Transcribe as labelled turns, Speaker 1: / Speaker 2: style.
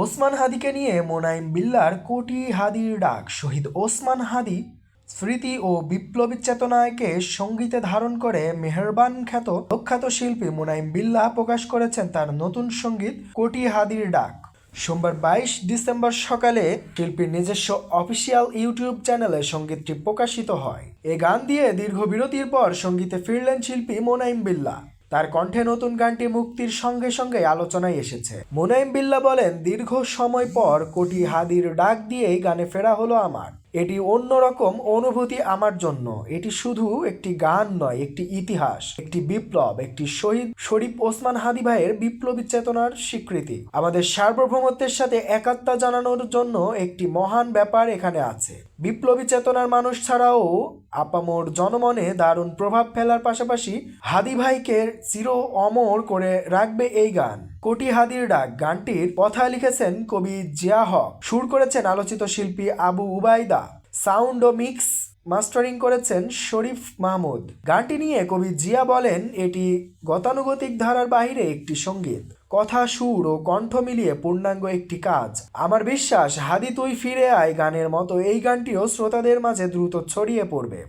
Speaker 1: ওসমান হাদিকে নিয়ে মোনাইম বিল্লার কোটি হাদির ডাক। শহীদ ওসমান হাদি স্মৃতি ও বিপ্লবী চেতনাকে সঙ্গীতে ধারণ করে মেহরবান খ্যাত প্রখ্যাত শিল্পী মোনাইম বিল্লা প্রকাশ করেছেন তার নতুন সংগীত, কোটি হাদির ডাক। সোমবার বাইশ ডিসেম্বর সকালে শিল্পীর নিজস্ব অফিসিয়াল ইউটিউব চ্যানেলে সঙ্গীতটি প্রকাশিত হয়। এ গান দিয়ে দীর্ঘ বিরতির পর সঙ্গীতে ফিরলেন শিল্পী মোনাইম বিল্লা তার কণ্ঠে নতুন গানটি মুক্তির সঙ্গে সঙ্গে আলোচনায় এসেছে। মোনাইম বিল্লা বলেন, দীর্ঘ সময় পর কোটি হাদির ডাক দিয়েই গানে ফেরা হলো আমার। এটি অন্যরকম অনুভূতি আমার জন্য। এটি শুধু একটি গান নয়, একটি ইতিহাস, একটি বিপ্লব, একটি শহীদ শরীফ ওসমান হাদি ভাইয়ের বিপ্লবী চেতনার স্বীকৃতি। আমাদের সার্বভৌমত্বের সাথে একাত্মতা জানানোর জন্য একটি মহান ব্যাপার এখানে আছে। বিপ্লবী চেতনার মানুষ ছাড়াও আপামোর জনমনে দারুণ প্রভাব ফেলার পাশাপাশি হাদি ভাইকে চির অমর করে রাখবে এই গান। কোটি হাদির ডাক গানটির কথা লিখেছেন কবি জিয়া হক। সুর করেছেন আলোচিত শিল্পী আবু উবাইদা সাউন্ড ও মিক্স মাস্টারিং করেছেন শরীফ মাহমুদ। গানটি নিয়ে কবি জিয়া বলেন, এটি গতানুগতিক ধারার বাইরে একটি সংগীত। কথা, সুর ও কণ্ঠ মিলিয়ে পূর্ণাঙ্গ একটি কাজ। আমার বিশ্বাস, হাদি তুই ফিরে আয় গানের মতো এই গানটিও শ্রোতাদের মাঝে দ্রুত ছড়িয়ে পড়বে।